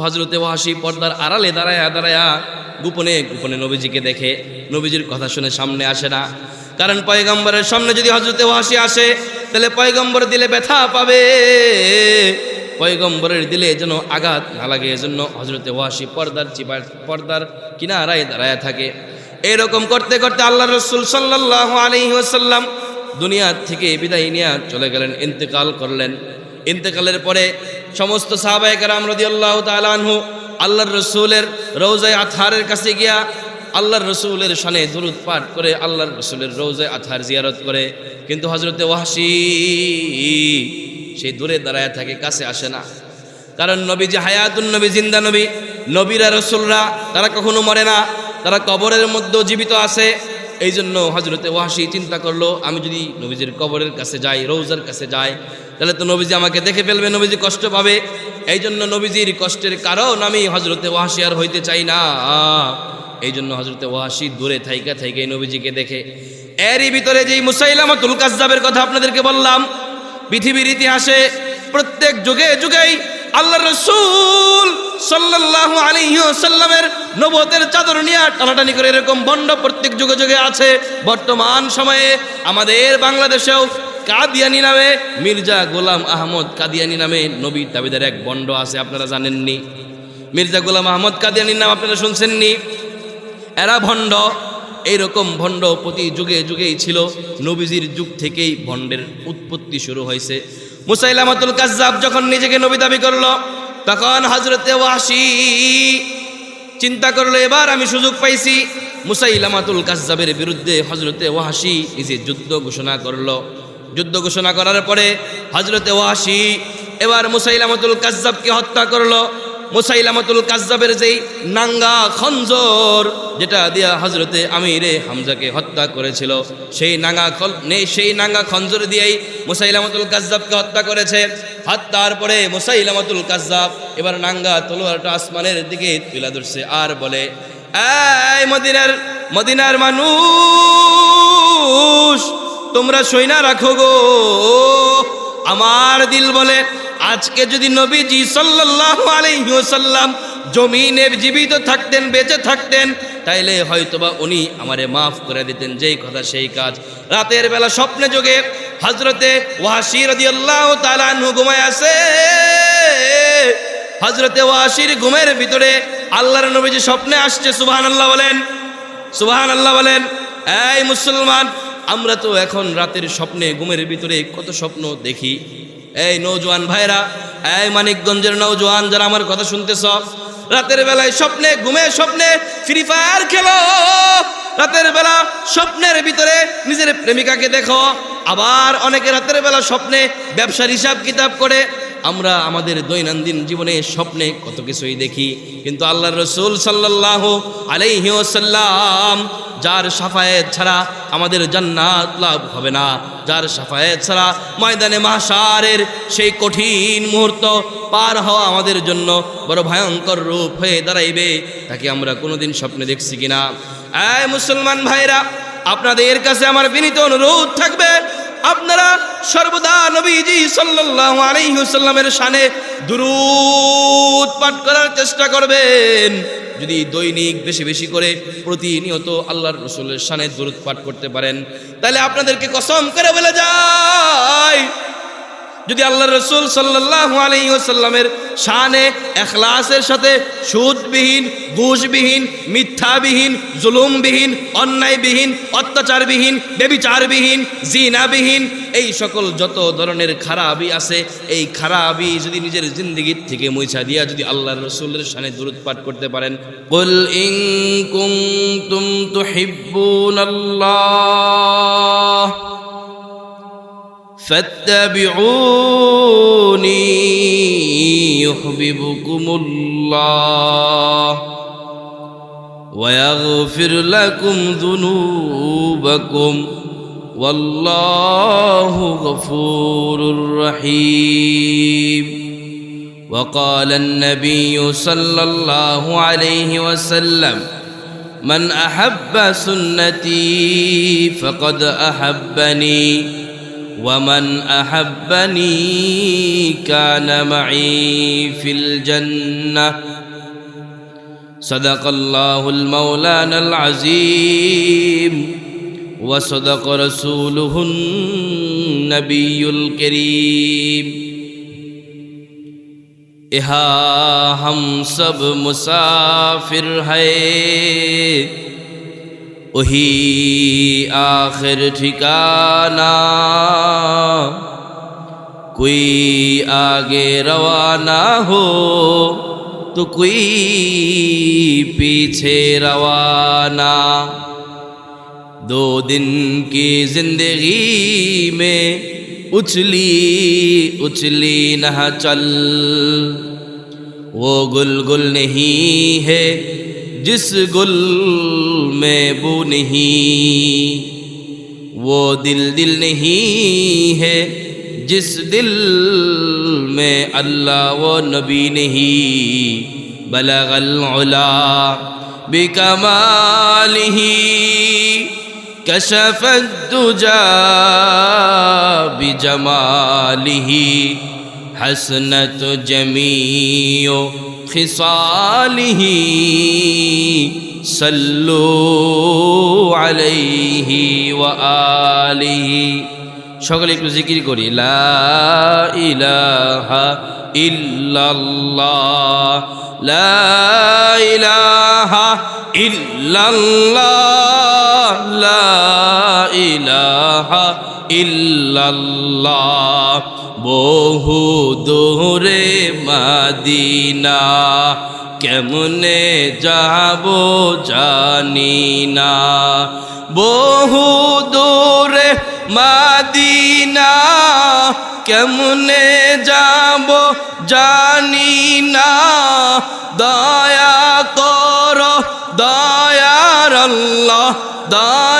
হজরতে ওয়াসি পর্দার আড়ালে দাঁড়ায়া দাঁড়ায়া গোপনে গোপনে নবীজিকে দেখে। নবীজির কথা শুনে সামনে আসে না। কারণ পয়গম্বরের সামনে যদি হজরতে ওয়াসি আসে, তাহলে পয়গম্বর দিলে ব্যথা পাবে। পয়গম্বরের দিলে যেন আঘাত না লাগে, এজন্য হজরতে ওয়াসি পর্দার চিপা পর্দার কিনারায় দাঁড়ায় থাকে। এরকম করতে করতে আল্লাহ রসুল সাল্লাহ আলহি ওসাল্লাম দুনিয়ার থেকে বিদায় নিয়ে চলে গেলেন, ইন্তেকাল করলেন। ইন্তেকালের পরে সমস্ত সাহাবাহিকার রদি আল্লাহ তালানহু আল্লাহর রসুলের রৌজায় আথারের কাছে গিয়া আল্লাহর রসুলের শানে দুরুদ পাঠ করে আল্লাহর রসুলের রৌজায় আথার জিয়ারত করে। কিন্তু হজরতে ওয়াসি সেই দূরে দাঁড়ায় থাকে, কাছে আসে না। কারণ নবী যে হায়াতুন নবী, জিন্দা নবী, নবীরা, রসুলরা, তারা কখনো মরে না। তারা কবরের মধ্যেও জীবিত আছে। এই জন্য হজরতে ওয়াসি চিন্তা করল, আমি যদি নবীজির কবরের কাছে যাই রৌজার কাছে যাই, তাহলে তো নবীজি আমাকে দেখে ফেলবে, নবীজি কষ্ট পাবে। এই জন্য নবীজির কষ্টের কারণ আমি হজরতে ওয়াসি আর হইতে চাই না। এই জন্য হজরতে ওয়াসি দূরে থাইকা থাইকে নবীজিকে দেখে, এরই ভিতরে যেই মুসাইলামতুল কাজ্জাবের কথা আপনাদেরকে বললাম, পৃথিবীর ইতিহাসে প্রত্যেক যুগে যুগেই আল্লাহ রসুল সাল্লাল্লাহু আলাইহি সাল্লামের নবতের চাদর নিয়ে টানাটানি করে এরকম বন্ড প্রত্যেক যুগে যুগে আছে। বর্তমান সময়ে আমাদের বাংলাদেশেও কাদিয়ানি নামে মির্জা গোলাম আহমদ কাদিয়ানি নামে নবীর দাবিদার এক বন্ড আছে, আপনারা জানেননি? মির্জা গোলাম আহমদ কাদিয়ানির নাম আপনারা শুনছেননি? এরা ভণ্ড এইরকম ভণ্ড প্রতি যুগে যুগেই ছিল। নবীজির যুগ থেকেই ভণ্ডের উৎপত্তি শুরু হয়েছে। মুসাইলামাতুল কাজ্জাব যখন নিজেকে নবী দাবি করল, তখন হজরতে ওয়াসি চিন্তা করল, এবার আমি সুযোগ পাইছি। মুসাইলামাতুল কাজ্জাবের বিরুদ্ধে হজরতে ওয়াসি নিজে যুদ্ধ ঘোষণা করল। যুদ্ধ ঘোষণা করার পরে হজরতে ওয়াসি এবার মুসাইলামাতুল কাজ্জাবকে হত্যা করল। মুসাইলামাতুল কাজ্জাবের যেই নাঙ্গা খঞ্জর, যেটা দিয়া হজরতে আমিরে হামজাকে হত্যা করেছিল, সেই নাঙ্গা নেই সেই নাঙ্গা খঞ্জর দিয়েই মুসাইলামাতুল কাজ্জাবকে হত্যা করেছে। হত্যার পরে মুসাইলামাতুল কাজ্জাব এবার নাঙ্গা তলোয়ারটা আসমানের দিকে তুলে ধরছে আর বলে, এই মদিনার মদিনার মানুষ, তোমরা সৈনা রাখো গো। আমার দিল বলে আজকে যদি নবীজি সাল্লাল্লাহু আলাইহি ওয়াসাল্লাম জমিনে জীবিত থাকতেন, বেঁচে থাকতেন, তাইলে হয়তোবা উনি আমারে মাফ করে দিতেন, যেই কথা সেই কাজ। রাতের বেলা স্বপ্নে যোগে হজরতে ওয়াসি রাদিয়াল্লাহু তাআলা ঘুমায় আছে হজরতে ওয়াসির ঘুমের ভিতরে আল্লাহর নবীজি স্বপ্নে আসছে, সুবহানাল্লাহ বলেন সুবহানাল্লাহ বলেন, এই মুসলমান, আমরা তো এখন রাতের স্বপ্নে, ঘুমের ভিতরে কত স্বপ্ন দেখি। এই নৌজোয়ান ভাইরা, এই মানিকগঞ্জের নৌজোয়ান যারা আমার কথা শুনতেছ, রাতের বেলায় স্বপ্নে ঘুমে স্বপ্নে ফ্রি ফায়ার খেলো। রাতের বেলা স্বপ্নের ভিতরে নিজের প্রেমিকাকে দেখো। আবার অনেকে রাতের বেলা স্বপ্নে ব্যবসার হিসাব কিতাব করে আমরা আমাদের দৈনন্দিন জীবনে স্বপ্নে কত কিছুই দেখি। কিন্তু আল্লাহ রসুল সাল্লাহ আলাইহি ওসাল্লাম যার সাফায়েত ছাড়া আমাদের জান্নাত লাভ হবে না। যার সাফায়েত ছাড়া ময়দানে মাসারের সেই কঠিন মুহূর্ত পার হওয়া আমাদের জন্য বড় ভয়ঙ্কর রূপ হয়ে দাঁড়াইবে, তাকে আমরা কোনোদিন স্বপ্নে দেখছি কিনা। এই মুসলমান ভাইরা, আপনাদের কাছে আমার বিনীত অনুরোধ থাকবে আপনারা সর্বদা নবীজি সাল্লাল্লাহু আলাইহি ওয়াসাল্লামের শানে দুরূদ পাঠ করার চেষ্টা করবেন। যদি দৈনিক বেশি বেশি করে প্রতিনিয়ত আল্লাহর রসুলের শানে দুরূদ পাঠ করতে পারেন, তাহলে আপনাদেরকে কসম করে বলে যায়। যদি আল্লাহ রসুল সাল্লাহ আলাইসাল্লামের শানে এখলাসের সাথে সুদবিহীন ঘুষবিহীন মিথ্যাবিহীন, জুলুমবিহীন, অন্যায়বিহীন, অত্যাচারবিহীন, বেবিচারবিহীন, জিনাবিহীন, এই সকল যত ধরনের খারাপই আছে, এই খারাপই যদি নিজের জিন্দগির থেকে মুছা দিয়া যদি আল্লাহ রসুলের শানে দূরত পাঠ করতে পারেন। কুল ইন কুনতুম তুহিব্বুনাল্লাহ। فاتبعوني يحببكم الله ويغفر لكم ذنوبكم والله غفور رحيم وقال النبي صلى الله عليه وسلم من أحب سنتي فقد أحبني ومن أحبني كان معي في الجنة. صدق الله المولانا العظيم وصدق رسوله النبي الكريم. أها هم سب مسافر ہے वही आखिर ठिकाना। कोई आगे रवाना हो तो कोई पीछे रवाना। दो दिन की ज़िंदगी में उछली उछली न चल। वो गुल गुल नहीं है جس گل میں بو نہیں، وہ دل دل نہیں ہے۔ جس دل میں اللہ و نبی نہیں، بلغ العلا بکمالہ کشف الدجا بجمالہ حسنت جمیع خصاله صلوا عليه وآله সকলে একটু জিকির করি লা ইলাহা ইল্লাল্লাহ লা ইলাহা ইল্লাল্লাহ লা ইলাহা ইল্লাল্লাহ, বহু দূরে মাদিনা। কেমনে যাব জানি না। বহু দূরে মাদিনা, কেমনে যাব জানি না। দয়া কর, দয়ার দয়া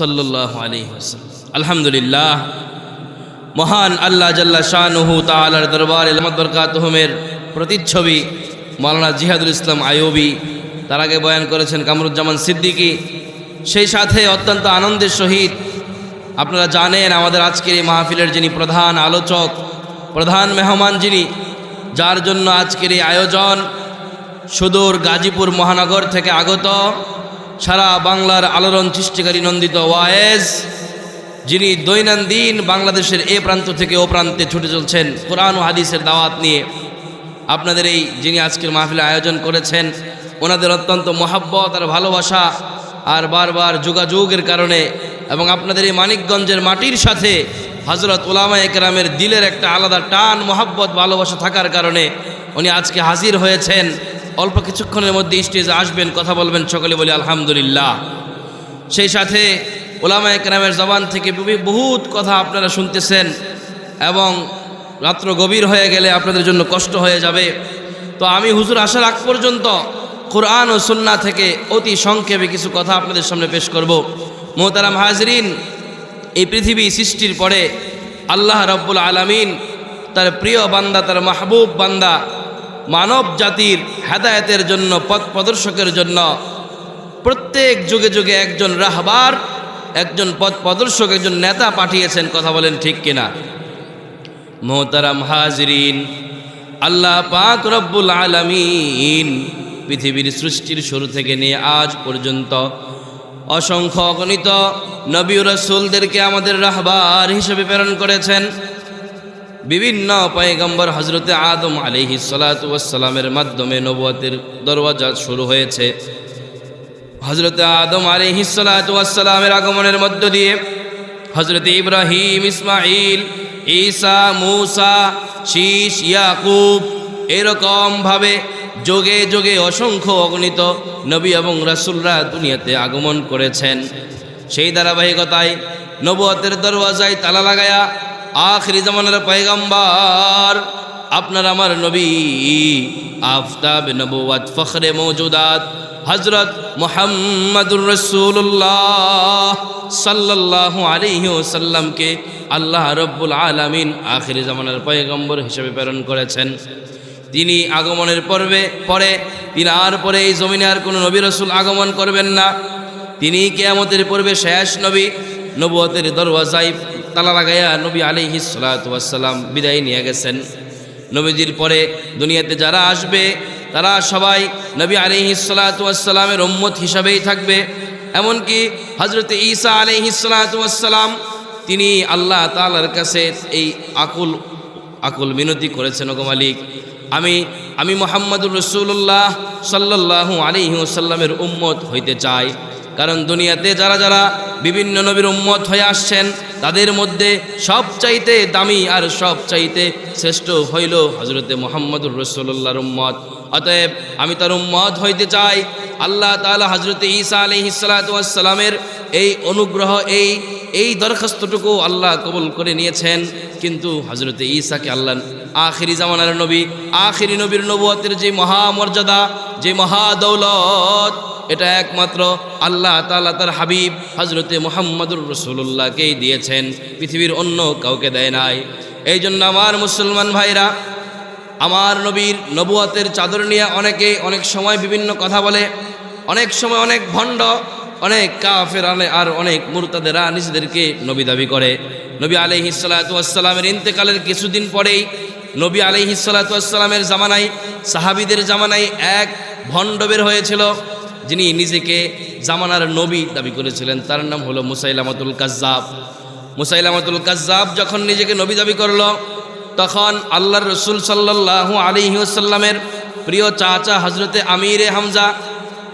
আলাইহি আলহামদুলিল্লাহ, মহান আল্লাহ জাল্লা শাহনুহু তালার দরবার আলমদ বরকাতহমের প্রতিচ্ছবি মাওলানা জিহাদুল ইসলাম আয়ুবী তার আগে বয়ান করেছেন কামরুজ্জামান সিদ্দিকী। সেই সাথে অত্যন্ত আনন্দের সহিত আপনারা জানেন আমাদের আজকের এই মাহফিলের যিনি প্রধান আলোচক, প্রধান মেহমান যিনি, যার জন্য আজকের এই আয়োজন সুদূর গাজীপুর মহানগর থেকে আগত। সারা বাংলার আলোড়ন সৃষ্টিকারী নন্দিত ওয়ায়েজ যিনি দৈনন্দিন বাংলাদেশের এ প্রান্ত থেকে ও প্রান্তে ছুটে চলছেন কোরআন হাদিসের দাওয়াত নিয়ে। আপনাদের এই যিনি আজকের মাহফিলে আয়োজন করেছেন, ওনাদের অত্যন্ত মহাব্বত আর ভালোবাসা আর বারবার যোগাযোগের কারণে এবং আপনাদের এই মানিকগঞ্জের মাটির সাথে হজরত ওলামা একরামের দিলের একটা আলাদা টান মহাব্বত, ভালোবাসা থাকার কারণে উনি আজকে হাজির হয়েছেন। অল্প কিছুক্ষণের মধ্যে স্টেজে আসবেন, কথা বলবেন, সকলে বলি আলহামদুলিল্লাহ। সেই সাথে ওলামা একরামের জবান থেকে বহু- বহুত কথা আপনারা শুনতেছেন এবং রাত্র গভীর হয়ে গেলে আপনাদের জন্য কষ্ট হয়ে যাবে। তো আমি হুজুর আসার আগ পর্যন্ত কোরআন ও সুন্না থেকে অতি সংক্ষেপে কিছু কথা আপনাদের সামনে পেশ করব। মোহতারাম হাজরিন, এই পৃথিবী সৃষ্টির পরে আল্লাহ রব্বুল আলামিন তার প্রিয় বান্দা, তার মাহবুব বান্দা মানব জাতির হেদায়েতের জন্য, পথ প্রদর্শকের জন্য প্রত্যেক যুগে যুগে একজন রাহবার, একজন পথ প্রদর্শক, একজন নেতা পাঠিয়েছেন, কথা বলেন ঠিক কিনা? মোহতারাম হাজরিন, আল্লাহ পাক রব্বুল আলামিন পৃথিবীর সৃষ্টির শুরু থেকে নিয়ে আজ পর্যন্ত অসংখ্য অগণিত নবী রাসূলদেরকে আমাদের রাহবার হিসেবে প্রেরণ করেছেন। বিভিন্ন পয়গম্বর হজরতে আদম আলিহি সালাতামের মাধ্যমে নবুয়তের দরওয়াজা শুরু হয়েছে। হজরতে আদম আলিহি সালাতামের আগমনের মধ্য দিয়ে হজরত ইব্রাহিম ইসমাইল ঈসা, মুসা শীষ ইয়াকুব এরকমভাবে যোগে যোগে অসংখ্য অগণিত নবী এবং রাসুলরা দুনিয়াতে আগমন করেছেন। সেই ধারাবাহিকতায় নবুয়তের দরওয়াজায় তালা লাগায়া আখরি জামানের পয়গম্বর, আপনার আমার নবী আফতাব নবুয়াত ফখরে মৌজুদাত হজরত মোহাম্মদুর রসুল্লাহ সাল্লাল্লাহু আলাইহি ওসাল্লামকে আল্লাহ রব্বুল আলামিন আখিরি জামানের পয়গম্বর হিসেবে প্রেরণ করেছেন। তিনি আগমনের পর্বে, পরে, তিনি আর পরে এই জমিনে আর কোনো নবী রসুল আগমন করবেন না। তিনি কেয়ামতের পূর্বে শেষ নবী নবুয়তের দরওয়াজায় তালা লাগাইয়া নবী আলিহি সালাতাম বিদায় নিয়ে গেছেন। নবীজির পরে দুনিয়াতে যারা আসবে, তারা সবাই নবী আলিহি সালাতামের উম্মত হিসাবেই থাকবে। এমনকি হজরত ঈসা আলিহি সালাতাম তিনি আল্লাহ তালার কাছে এই আকুল আকুল মিনতি করেছেন, ওগো মালিক। আমি আমি মোহাম্মদুর রসুল্লাহ সাল্লাল্লাহু আলিহি ওসাল্লামের উম্মত হইতে চাই। কারণ দুনিয়াতে যারা যারা বিভিন্ন নবীর উম্মত হয়ে আসছেন, তাদের মধ্যে সব চাইতে দামি আর সব চাইতে শ্রেষ্ঠ হইল হজরতে মোহাম্মদুর রসুল্লাহর উম্মত। অতএব আমি তার উম্মত হইতে চাই। আল্লাহ তাআলা হজরতে ঈসা আলহিসালামের এই অনুগ্রহ, এই এই দরখাস্তটুকু আল্লাহ কবুল করে নিয়েছেন। কিন্তু হজরতে ঈসাকে আল্লাহ আখিরি জামানার নবী, আখিরি নবীর নবুয়তের যে মহামর্যাদা, যে মহাদৌলত, এটা একমাত্র আল্লাহ তালা তার হাবিব হজরতে মোহাম্মদুর রসুল্লাহকেই দিয়েছেন, পৃথিবীর অন্য কাউকে দেয় নাই। এই জন্য আমার মুসলমান ভাইরা, আমার নবীর নবুয়াতের চাদর নিয়ে অনেকে অনেক সময় বিভিন্ন কথা বলে, অনেক সময় অনেক ভণ্ড, অনেক কাফের আর অনেক মুরতাদেরা নিজেদেরকে নবী দাবি করে। নবী আলহি সালাতামের ইন্তেকালের কিছুদিন পরেই নবী আলহি সালাতামের জামানায়, সাহাবিদের জামানায় এক ভণ্ড বের হয়েছিল, যিনি নিজেকে জামানার নবী দাবি করেছিলেন। তার নাম হলো মুসাইলামাতুল কাজ্জাব। মুসাইলামাতুল কাজ্জাব যখন নিজেকে নবী দাবি করল, তখন আল্লাহর রসুল সাল্লাল্লাহু আলাইহি ওয়াসাল্লামের প্রিয় চাচা হজরতে আমিরে হামজা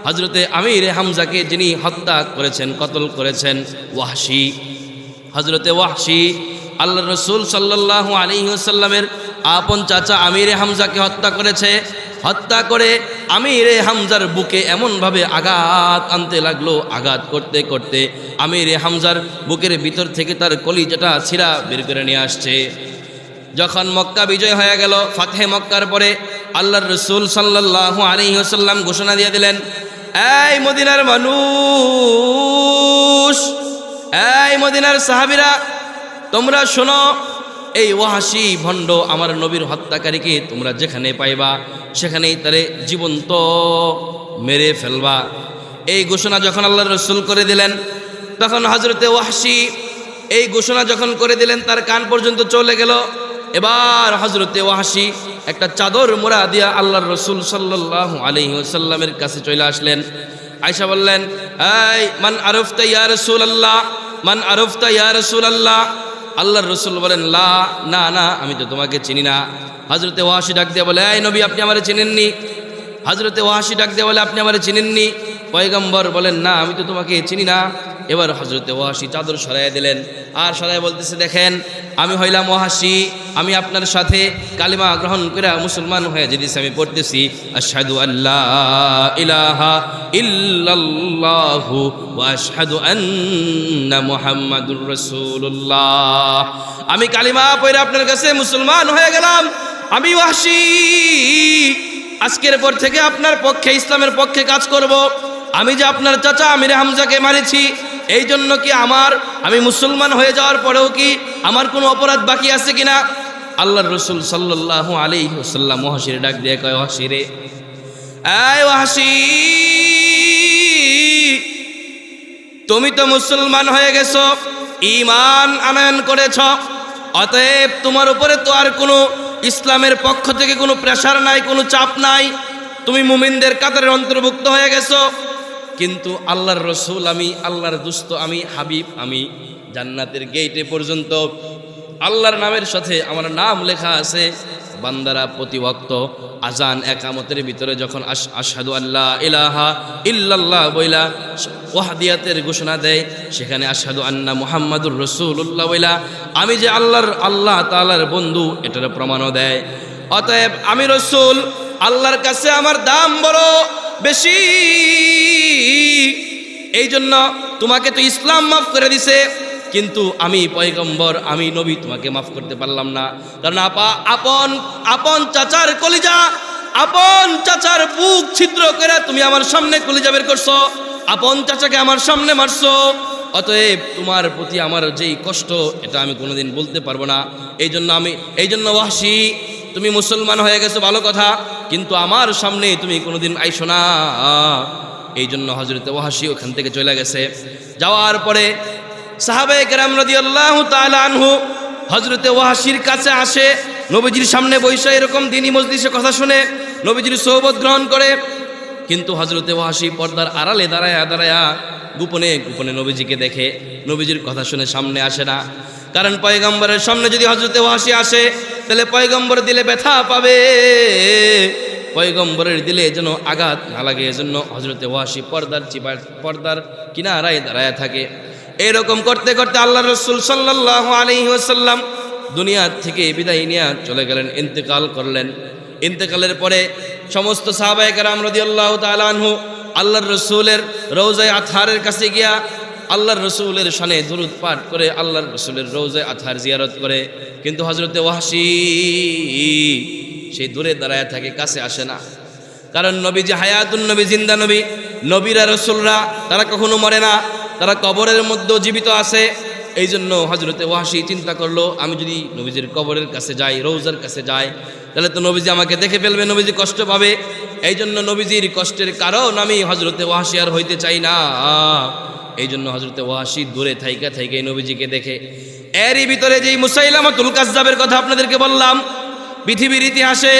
হজরতে আমিরে হামজাকে যিনি হত্যা করেছেন, কতল করেছেন, ওয়াহশি। হজরতে ওয়াহশি আল্লাহ রসুল সাল্লাল্লাহু আলাইহি ওয়াসাল্লামের আপন চাচা আমিরে হামজাকে হত্যা করেছে। হত্যা করে আমিরে হামজার বুকে এমনভাবে আঘাত আনতে লাগল। আঘাত করতে করতে আমিরে হামজার বুকের ভিতর থেকে তার কলিজাটা ছিঁড়া বের করে নিয়ে আসছে। যখন মক্কা বিজয় হয়ে গেল, ফাতেহে মক্কার পরে আল্লাহর রসুল সাল্লাল্লাহু আলাইহি ওয়াসাল্লাম ঘোষণা দিয়ে দিলেন, এই মদিনার মানুষ, এই মদিনার সাহাবিরা, তোমরা শোনো এই ওয়াহাসি ভণ্ড আমার নবীর হত্যাকারীকে তোমরা যেখানে পাইবা, সেখানেই তারে জীবন্ত মেরে ফেলবা। এই ঘোষণা যখন আল্লাহ রসুল করে দিলেন, তখন হজরতে ওয়াহাসি এই ঘোষণা যখন করে দিলেন, তার কান পর্যন্ত চলে গেল। এবার হজরতে ওয়াহাসি একটা চাদর মোড়া দিয়া আল্লাহর রসুল সাল্লাহ আলহি সাল্লামের কাছে চলে আসলেন। আয়সা বললেন, এই, মান আরফতা ইয়া রসুল আল্লাহ মান আরফতা ইয়া রসুল আল্লাহ আল্লাহর রসুল বলেন, লা, না না, আমি তো তোমাকে চিনি না। হজরতে ওয়াসি ডাক দিয়ে বলে, এই নবী, আপনি আমার চিনেননি? হজরতে ওয়াসি ডাক দিয়ে বলে, আপনি আমার চিনেননি? পয়গম্বর বলেন, না, আমি তো তোমাকে চিনি না। এবার হজরতে ওয়াসি চাদর সরাই দিলেন। আর সরাই বলতেছে, দেখেন, আমি হইলাম ওয়াহাসি আমি আপনার সাথে কালিমা গ্রহণ করে মুসলমান হয়ে যেতেছি, আমি পড়তেছি, আশহাদু আল্লাহ ইলাহা ইল্লাল্লাহু আমি কালিমা পড়ে আপনার কাছে মুসলমান হয়ে গেলাম, আমি ওয়াসি আজকের পর থেকে আপনার পক্ষে, ইসলামের পক্ষে কাজ করব। আমি যে আপনার চাচা আমির হামজাকে মারেছি এই জন্য কি আমার, আমি মুসলমান হয়ে যাওয়ার পরেও কি আমার কোনো অপরাধ বাকি আছে কিনা? আল্লাহর রসুল সাল্লাহ আলী সাল্লাম মহাসির ডাক দিয়ে কয় হাসিরে হাসি তুমি তো মুসলমান হয়ে গেছ ইমান আনয়ন করেছ, অতএব তোমার উপরে তো আর কোনো ইসলামের পক্ষ থেকে কোনো প্রেশার নাই, কোনো চাপ নাই। তুমি মুমিনদের কাতারের অন্তর্ভুক্ত হয়ে গেছো কিন্তু আল্লাহর রসুল আমি, আল্লাহর দুস্থ আমি, হাবিব আমি, জান্নাতের গেইটে পর্যন্ত আল্লাহর নামের সাথে আমার নাম লেখা আছে। বান্দারা, প্রতিভক্ত, আজান একামতের ভিতরে যখন আশহাদু আল্লাহ ইলাহা ইল্লাল্লাহ বইলা ওয়াহাদিয়াতের ঘোষণা দেয়, সেখানে আশহাদু আন্না মুহাম্মাদুর রসুল্লাহ বইলা, আমি যে আল্লাহর, আল্লাহ তাআলার বন্ধু, এটার প্রমাণও দেয়। অতএব আমি রসুল, আল্লাহর কাছে আমার দাম বড়। বেশি। এই জন্য তোমাকে তো ইসলাম মাফ করে দিছে, কিন্তু আমি পয়গম্বর, আমি নবী, তোমাকে মাফ করতে পারলাম না। কারণ আপা, আপন আপন চাচার কলিজা, আপন চাচার বুক ছিদ্র করে তুমি আমার সামনে কলিজা বের করছ, আপন চাচাকে আমার সামনে মারছো। অতএব তোমার প্রতি আমার যেই কষ্ট, এটা আমি কোনোদিন বলতে পারব না। এই জন্য আমি এই জন্য ওয়াসি তুমি মুসলমান হয়ে গেছো, ভালো কথা। কিন্তু আমার সামনে তুমি কোনোদিন আইসো না। এই জন্য হজরতে ওয়াসি ওখান থেকে চলে গেছে। যাওয়ার পরে সাহাবে কেরাম রদি আল্লাহ আনহু হজরতে ওয়াসির কাছে আসে, নবীজির সামনে বৈশা এরকম দিনী মজলিসে কথা শুনে, নবীজির সৌবত গ্রহণ করে। কিন্তু হজরতে ওয়াসি পর্দার আড়ালে দাঁড়ায়া দাঁড়ায়া গোপনে গোপনে নবীজিকে দেখে, নবীজির কথা শুনে সামনে আসে না। কারণ পয়গম্বরের সামনে যদি হজরতে ওয়াসি আসে, তাহলে পয়গম্বর দিলে ব্যথা পাবে। পয়গম্বরের দিলে যেন আঘাত না লাগে, এজন্য হজরতে ওয়াসি পর্দার চিপার পর্দার কিনারায় দাঁড়ায় থাকে। এরকম করতে করতে আল্লাহ রসুল সাল্লাহ আলী ওসাল্লাম দুনিয়ার থেকে বিদায় নিয়ে চলে গেলেন, ইন্তেকাল করলেন। ইন্তেকালের পরে সমস্ত সাহাবায়ে কেরাম রদিয়াল্লাহ তালানহু আল্লাহর রসুলের রৌজায় আথারের কাছে গিয়া আল্লাহর রসুলের সানে দুরুদ পাঠ করে, আল্লাহর রসুলের রৌজায় আথার জিয়ারত করে। কিন্তু হজরতে ওয়াসি সেই দূরে দাঁড়ায় থাকে, কাছে আসে না। কারণ নবী যে হায়াতুন নবী, জিন্দা নবী, নবীরা, রসুলরা, তারা কখনো মরে না। তারা কবরের মধ্যেও জীবিত আছে। এই জন্য হজরতে ওয়াসি চিন্তা করল, আমি যদি নবীজির কবরের কাছে যাই, রৌজার কাছে যাই, তাহলে তো নবীজি আমাকে দেখে ফেলবে, নবীজি কষ্ট পাবে। এই জন্য নবীজির কষ্টের কারণ আমি হজরতে ওয়াসি আর হইতে চাই না। এই জন্য হজরতে ওয়াসি দূরে থাইকা থাইকে নবীজিকে দেখে, এরই ভিতরে যেই মুসাইলামাতুল কাজ্জাবের কথা আপনাদেরকে বললাম, পৃথিবীর ইতিহাসে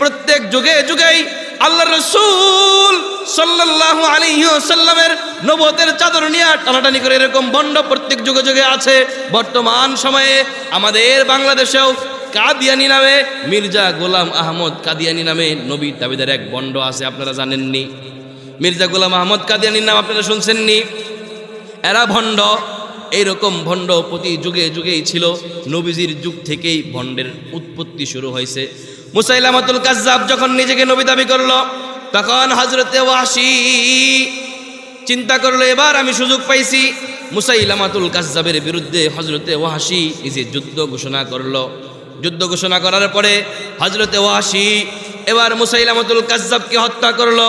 প্রত্যেক যুগে যুগেই আল্লাহ রসুল সাল্লাল্লাহু আলাইহি ওয়াসাল্লামের নবতের চাদর নিয়ে টানাটানি করে এরকম বন্ড প্রত্যেক যুগে যুগে আছে। বর্তমান সময়ে আমাদের বাংলাদেশেও কাদিয়ানি নামে মির্জা গোলাম আহমদ কাদিয়ানি নামে নবী দাবিদার এক বন্ড আছে, আপনারা জানেননি। মির্জা গোলাম আহমদ কাদিয়ানির নাম আপনারা শুনছেননি। এরা ভণ্ড। এইরকম ভণ্ড প্রতি যুগে যুগেই ছিল। নবীজির যুগ থেকেই ভণ্ডের উৎপত্তি শুরু হয়েছে। মুসাইলামাতুল কাজ্জাব যখন নিজেকে নবী দাবি করল, তখন হজরতে ওয়াসি চিন্তা করল, এবার আমি সুযোগ পাইছি। মুসাইলামাতুল কাজ্জাবের বিরুদ্ধে হজরতে ওয়াসি নিজে যুদ্ধ ঘোষণা করল। যুদ্ধ ঘোষণা করার পরে হজরতে ওয়াসি এবার মুসাইলামাতুল কাজ্জাবকে হত্যা করল।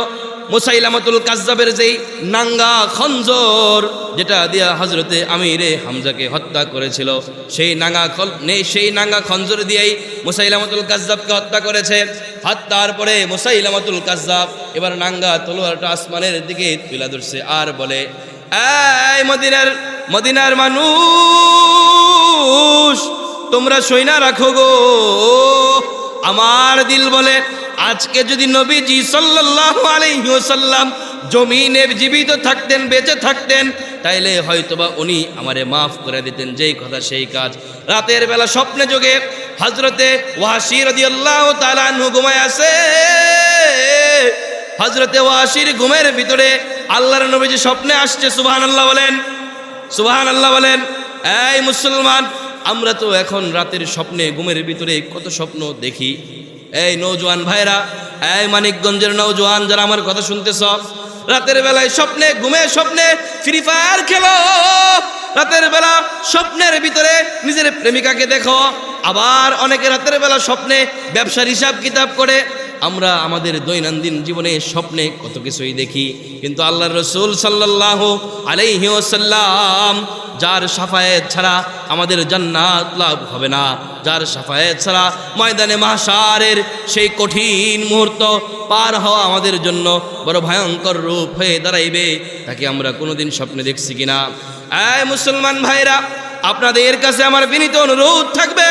মুসাইলামাতুল কাজ্জাবের যেই নাঙ্গা খঞ্জর, যেটা দিয়া হজরতে আমিরে হামজাকে হত্যা করেছিল, সেই নাঙ্গা সেই নাঙ্গা খঞ্জর দিয়েই মুসাইলামাতুল কাজ্জাবকে হত্যা করেছে। হত্যার পরে মুসাইলামাতুল কাজ্জাব এবার নাঙ্গা তলোয়ারটা আসমানের দিকে তুলে ধরছে আর বলে, এই মদিনার মদিনার মানুষ, তোমরা সৈনা রাখো গো। আমার দিল বলে আজকে যদি নবীজি সাল্লাল্লাহু আলাইহি ওয়াসাল্লাম জমিনে জীবিত থাকতেন, বেঁচে থাকতেন, তাইলে হয়তোবা উনি আমারে মাফ করে দিতেন। যেই কথা সেই কাজ। রাতের বেলা স্বপ্নে যোগে হজরতে ওয়াসি রাদিয়াল্লাহু তাআলা আনহু ঘুমায় আছে হজরতে ওয়াসির ঘুমের ভিতরে আল্লাহর নবীজি স্বপ্নে আসছে, সুবহানাল্লাহ বলেন সুবহানাল্লাহ বলেন, এই মুসলমান, আমরা তো এখন রাতের স্বপ্নে, ঘুমের ভিতরে কত স্বপ্ন দেখি। এই নৌজোয়ান ভাইরা, এই মানিকগঞ্জের নৌজোয়ান যারা আমার কথা শুনতেছ, রাতের বেলায় স্বপ্নে, ঘুমে স্বপ্নে ফ্রি ফায়ার খেলো। রাতের বেলা স্বপ্নের ভিতরে নিজের প্রেমিকাকে দেখো। আবার অনেকে রাতের বেলা স্বপ্নে ব্যবসার হিসাব কিতাব করে আমরা আমাদের দৈনন্দিন জীবনে স্বপ্নে কত কিছুই দেখি। কিন্তু আল্লাহ রসুল সাল্লাহ আলাইহি ওসাল্লাম যার সাফায়েত ছাড়া আমাদের জান্নাত লাভ হবে না। যার সাফায়েত ছাড়া ময়দানে মাসারের সেই কঠিন মুহূর্ত পার হওয়া আমাদের জন্য বড় ভয়ঙ্কর রূপ হয়ে দাঁড়াইবে, তাকে আমরা কোনোদিন স্বপ্নে দেখছি কিনা। এই মুসলমান ভাইরা, আপনাদের কাছে আমার বিনীত অনুরোধ থাকবে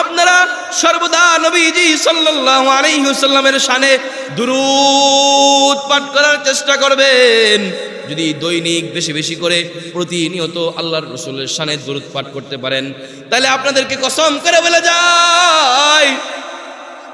আপনারা সর্বদা নবীজি সাল্লাল্লাহু আলাইহি ওয়াসাল্লামের শানে দুরূদ পাঠ করার চেষ্টা করবেন। যদি দৈনিক বেশি বেশি করে প্রতিনিয়ত আল্লাহর রসুলের শানে দুরূদ পাঠ করতে পারেন, তাহলে আপনাদেরকে কসম করে বলে যায়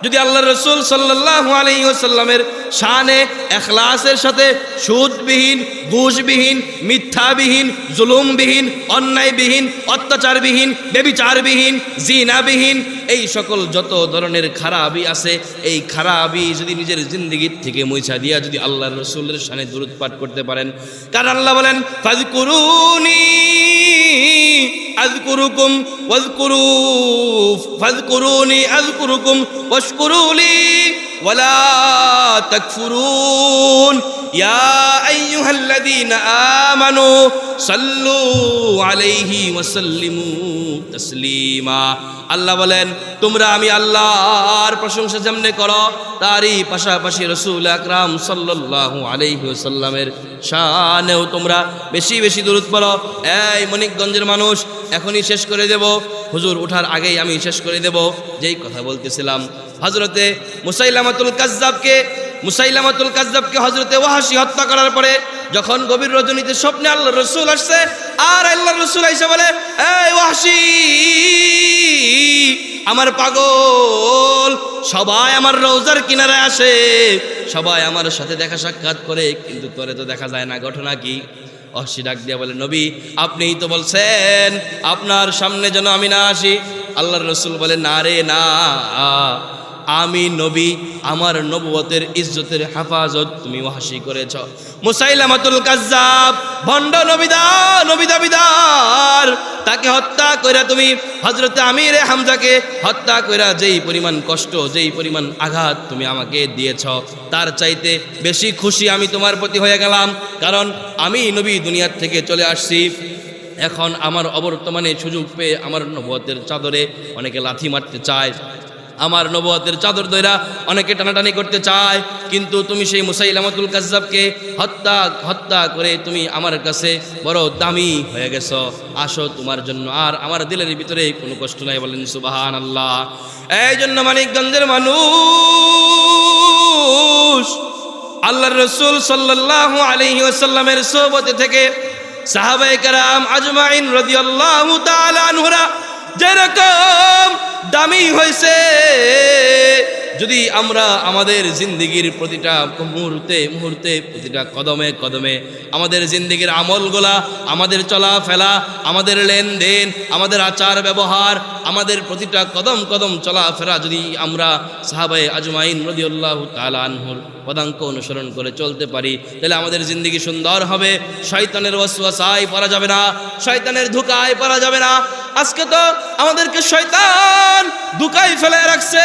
যদি আল্লাহ রসুল সাল্লাহ আলী ওসাল্লামের শানে এখলাসের সাথে সুদবিহীন, ঘুষবিহীন, মিথ্যাবিহীন, জুলুমবিহীন, অন্যায়বিহীন, অত্যাচারবিহীন বেবিচারবিহীন জিনাবিহীন, এই সকল যত ধরনের খারাপই আছে, এই খারাপই যদি নিজের জিন্দগির থেকে মুছা দিয়া যদি আল্লাহ রসুলের শানে দূরত পাঠ করতে পারেন। কারণ আল্লাহ বলেন ফাজ করুনি আযকুরুকুম ওয়াজকুরু ফাজকুরুনি আজকুরুকুম ওয়াশকুরুলি ওয়ালা তাকফুরুন ইয়া আইয়ুহাল্লাযীনা আমানু সাল্লু আলাইহি ওয়া সাল্লিমু তাসলিমা। আল্লাহ বলেন, তোমরা আমি আল্লাহর প্রশংসা যেমনে করো, তারই পাশাপাশি রসুল আকরাম সাল্লাল্লাহু আলাইহি ওয়াসাল্লামের শানেও তোমরা বেশি বেশি দূরত পড়ো। এই মণিকগঞ্জের মানুষ, এখনই শেষ করে দেব। হুজুর ওঠার আগেই আমি শেষ করে দেব। যেই কথা বলতেছিলাম। হজরতে মুসাইলামাতুল কাজ্জাবকে মুসাইলামাতুল কাজ্জাবকে হজরতে ওয়াহাসি হত্যা করার পরে যখন গভীর রজনীতে স্বপ্নে আল্লাহ রসুল আসছে, আর আল্লাহ রসুল আইসে বলে, এই ওয়াহাসি আমার পাগল, সবাই আমার রোজার কিনারে আসে, সবাই আমার সাথে দেখা সাক্ষাৎ করে, কিন্তু তোরে তো দেখা যায় না, ঘটনা কি? অসি ডাক দিয়া বলে, নবী, আপনিই তো বলছেন, আপনার সামনে যেন আমি না আসি? আল্লাহর রসুল বলে, না রে, না। আমি নবী, আমার নবুয়তের ইজ্জতের হেফাজত তুমি ওহাসি করেছ। মুসাইলামাতুল কাজ্জাব, ভণ্ড নবিদা নবিদা বিদার তাকে হত্যা কইরা তুমি হজরতে আমির হামজাকে হত্যা কইরা যেই পরিমাণ কষ্ট, যেই পরিমাণ আঘাত তুমি আমাকে দিয়েছ, তার চাইতে বেশি খুশি আমি তোমার প্রতি হয়ে গেলাম। কারণ আমি নবী দুনিয়ার থেকে চলে আসছি। এখন আমার অবর্তমানে সুযোগ পেয়ে আমার নবতের চাদরে অনেকে লাথি মারতে চায়। আমার নবতের চাদর দইরা অনেকে টানাটানি করতে চায়, কিন্তু তুমি সেই মুসাইলামাতুল কাজ্জাবকে হত্যা হত্যা করে তুমি আমার কাছে বড় দামি হয়ে গেছো। আসো তোমার জন্য, আর আমার দিলের ভিতরে কোনো কষ্ট নাই বলেন সুবাহান আল্লাহ এই জন্য মানিকগঞ্জের মানুষ আল্লাহ রসুল সাল্লাহ আলহি আসাল্লামের সোবতে থেকে সাহাবাই কারাম আজমাইন রদিয়াল্লাহু তাআলা আনহুরা যেরকম দামি হয়েছে যদি আমরা আমাদের জিন্দিগির প্রতিটা মুহূর্তে মুহূর্তে, প্রতিটা কদমে কদমে আমাদের জিন্দিগির আমলগুলা, আমাদের চলাফেরা আমাদের লেনদেন, আমাদের আচার ব্যবহার, আমাদের প্রতিটা কদম কদম চলাফেরা যদি আমরা সাহাবাই আজমাইন রদিউল্লাহ তালা আনহুর পদাঙ্ক অনুসরণ করে চলতে পারি, তাহলে আমাদের জিন্দগি সুন্দর হবে। শয়তানের ওয়াসওয়াসায় পড়া যাবে না, শয়তানের ধোকায় পড়া যাবে না। আজকে তো আমাদেরকে শয়তান ধোকায় ফেলে রাখছে।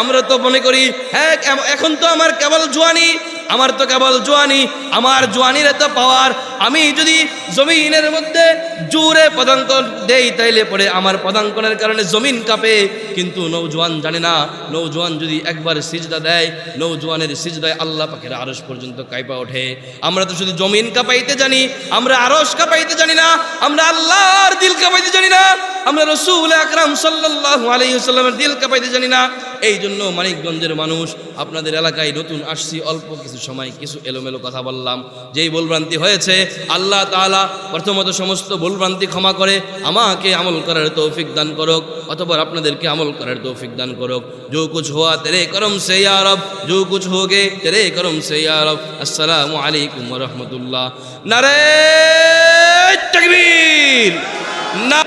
আমরা তো মনে করি হ্যাঁ এখন তো আমার কেবল জোয়ানি, আমার তো কেবল জোয়ানি, আমার জোয়ানির এত পাওয়ার। আমি যদি জমিনের মধ্যে জোরে পদাঙ্ক দেই, তাইলে পরে আমার পদাঙ্কনের কারণে জমিন কাঁপে। কিন্তু নৌজওয়ান জানে না নৌজওয়ান যদি একবার সিজদা দেয় নৌজওয়ানের সিজদায় আল্লাহ পাখের আরস পর্যন্ত কাইপা ওঠে। আমরা তো শুধু জমিন কাঁপাইতে জানি, আমরা আরস কাঁপাইতে জানি না, আমরা আল্লাহর দিল কাঁপাইতে জানি না, আমরা রসুল আকরাম সাল্লাহ আলাইসাল্লামের দিল কাঁপাইতে জানি না। এই জন্য মানিকগঞ্জের মানুষ, আপনাদের এলাকায় নতুন আসছি, অল্প কিছু সময়, কিছু এলোমেলো কথা বললাম। যেই ভুলভ্রান্তি হয়েছে, আল্লাহ তালা প্রথমত সমস্ত ভুলভ্রান্তি ক্ষমা করে আমাকে আমল করার তৌফিক দান করুক অথবা আপনাদেরকে আমল করার তৌফিক দান করুক। যো কুছ হোয়া তেরে করম সে আরব যো কুছ کچھ ہو گئے تیرے کرم سے یا رب السلام علیکم ورحمۃ